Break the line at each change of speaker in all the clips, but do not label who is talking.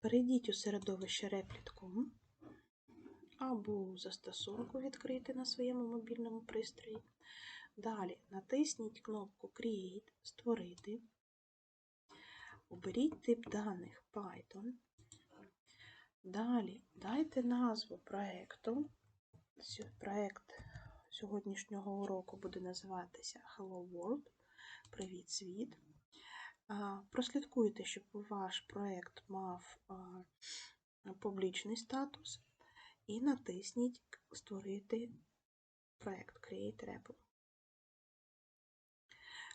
Перейдіть у середовище Replit.com або застосунку відкрити на своєму мобільному пристрої. Далі натисніть кнопку Create Створити. Оберіть тип даних Python. Далі дайте назву проєкту. Проєкт сьогоднішнього уроку буде називатися Hello World. Привіт, світ. Прослідкуйте, щоб ваш проєкт мав публічний статус і натисніть Створити проєкт Create Repo.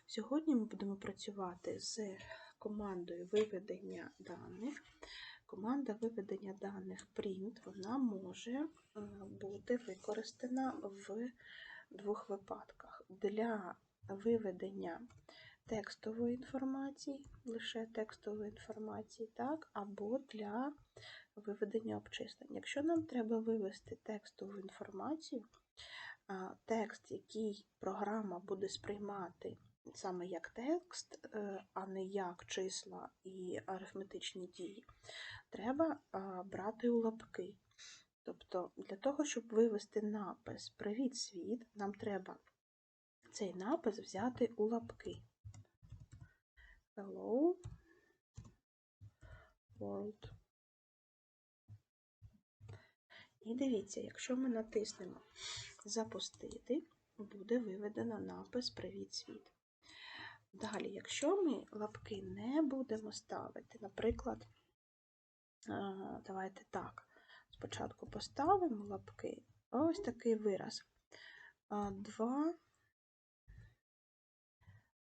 Сьогодні ми будемо працювати з командою виведення даних. Команда виведення даних print вона може е, бути використана в двох випадках. Для виведення текстової інформації, лише текстової інформації, так, або для виведення обчислень. Якщо нам треба вивести текстову інформацію, текст, який програма буде сприймати саме як текст, е, а не як числа і арифметичні дії, треба брати у лапки. Тобто, для того, щоб вивести напис Привіт світ, нам треба цей напис взяти у лапки. Hello World. І дивіться, якщо ми натиснемо Запустити, буде виведено напис Привіт світ. Далі, якщо ми лапки не будемо ставити, наприклад, давайте так, спочатку поставимо лапки, ось такий вираз. 2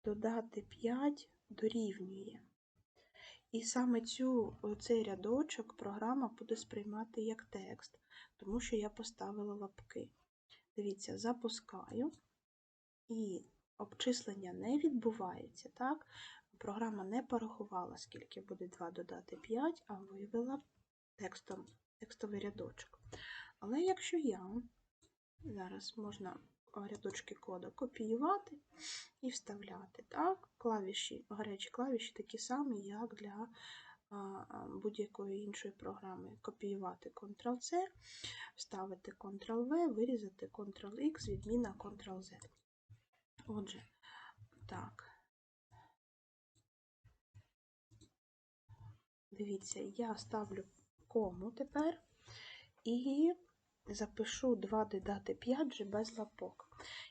додати 5 дорівнює. І саме цю, цей рядочок програма буде сприймати як текст, тому що я поставила лапки. Дивіться, запускаю, і обчислення не відбувається, так? Програма не порахувала, скільки буде 2 додати 5, а вивела текстом, текстовий рядочок. Але якщо я, зараз можна рядочки коду копіювати і вставляти, так? Клавіші, гарячі клавіші такі самі, як для будь-якої іншої програми. Копіювати Ctrl-C, вставити Ctrl-V, вирізати Ctrl-X, відміна Ctrl-Z. Отже, так. Дивіться, я ставлю кому тепер і запишу 2 додати 5 вже без лапок.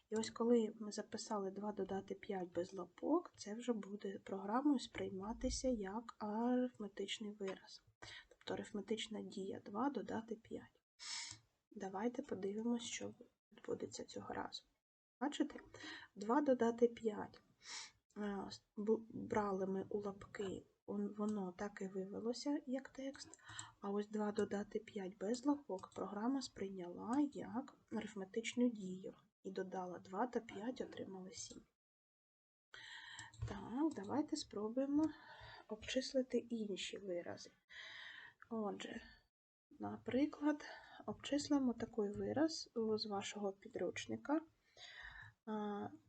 І ось коли ми записали 2 додати 5 без лапок, це вже буде програмою сприйматися як арифметичний вираз. Тобто арифметична дія 2 додати 5. Давайте подивимось, що відбудеться цього разу. Бачите? 2 додати 5. Брали ми у лапки, воно так і вивелося як текст. А ось 2 додати 5 без лапок програма сприйняла як арифметичну дію і додала 2 та 5, отримали 7. Так, давайте спробуємо обчислити інші вирази. Отже, наприклад, обчислимо такий вираз з вашого підручника.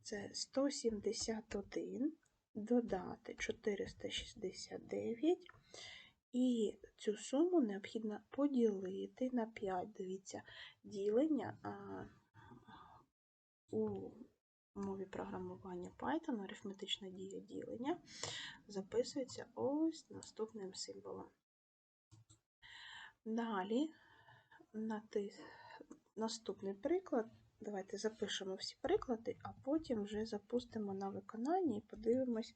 Це 171 додати 469, і цю суму необхідно поділити на 5. Дивіться, ділення у мові програмування Python, арифметична дія ділення, записується ось наступним символом. Далі наступний приклад. Давайте запишемо всі приклади, а потім вже запустимо на виконання і подивимось,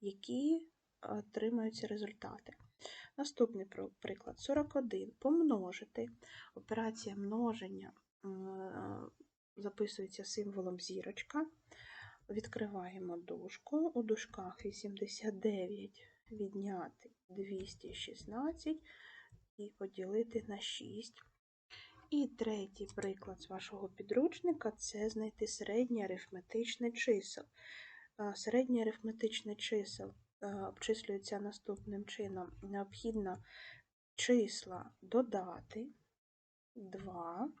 які отримаються результати. Наступний приклад 41. Помножити. Операція множення е, записується символом зірочка. Відкриваємо дужку. У дужках 89 відняти 216 і поділити на 6. І третій приклад з вашого підручника це знайти середнє арифметичне чисел. Е, Середнє арифметичне чисел е, обчислюється наступним чином. Необхідно числа додати 2,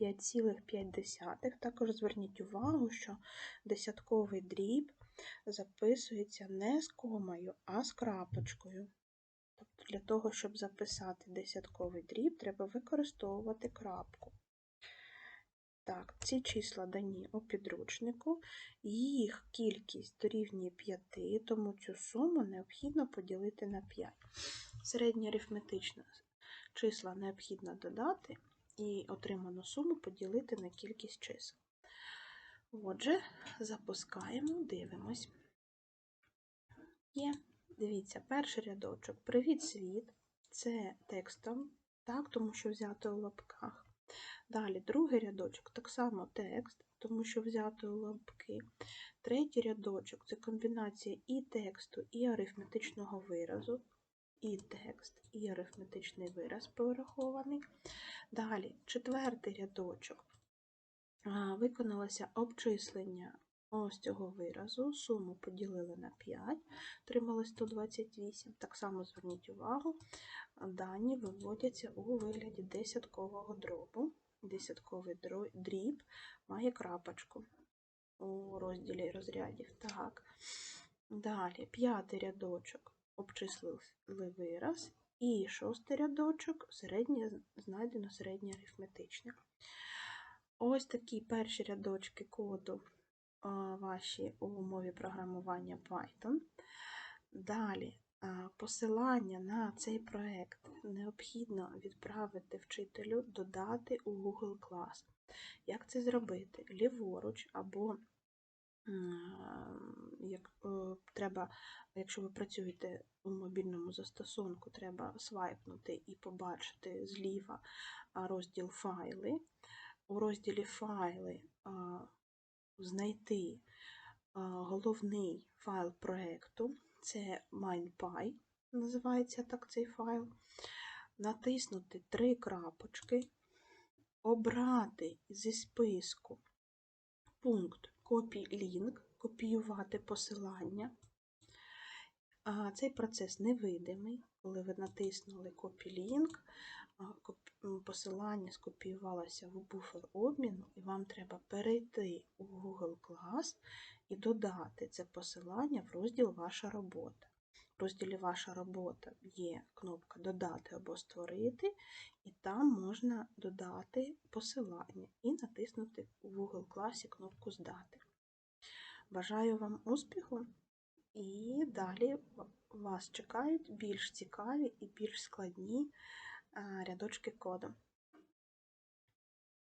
5,5. Також зверніть увагу, що десятковий дріб записується не з комою, а з крапочкою. Тобто для того, щоб записати десятковий дріб, треба використовувати крапку. Так, ці числа дані у підручнику, їх кількість дорівнює 5, тому цю суму необхідно поділити на 5. Середнє арифметичне числа необхідно додати і отриману суму поділити на кількість чисел. Отже, запускаємо, дивимось. Є, дивіться, перший рядочок. Привіт, світ. Це текстом, так, тому що взято у лапках. Далі другий рядочок, так само текст, тому що взято у лапки. Третій рядочок це комбінація і тексту, і арифметичного виразу. І текст, і арифметичний вираз порахований. Далі четвертий рядочок. Виконалося обчислення ось цього виразу. Суму поділили на 5, отримали 128. Так само зверніть увагу, дані виводяться у вигляді десяткового дробу. Десятковий дріб має крапочку у розділі розрядів. Так. Далі, п'ятий рядочок обчислили вираз. І шостий рядочок середнє, знайдено середнє арифметичне. Ось такі перші рядочки коду ваші у мові програмування Python. Далі посилання на цей проект необхідно відправити вчителю, додати у Google Class. Як це зробити? Ліворуч або як, е, треба, якщо ви працюєте у мобільному застосунку, треба свайпнути і побачити зліва розділ файли. У розділі файли знайти головний файл проєкту, це MindPy, називається так цей файл. Натиснути три крапочки, обрати зі списку пункт Copy Link, копіювати посилання. Цей процес невидимий. Коли ви натиснули Copy Link, посилання скопіювалося в буфер обміну, і вам треба перейти у Google Class і додати це посилання в розділ Ваша робота. В розділі Ваша робота є кнопка Додати або Створити, і там можна додати посилання і натиснути у Google Class кнопку Здати. Бажаю вам успіху! І далі вас чекають більш цікаві і більш складні рядочки коду.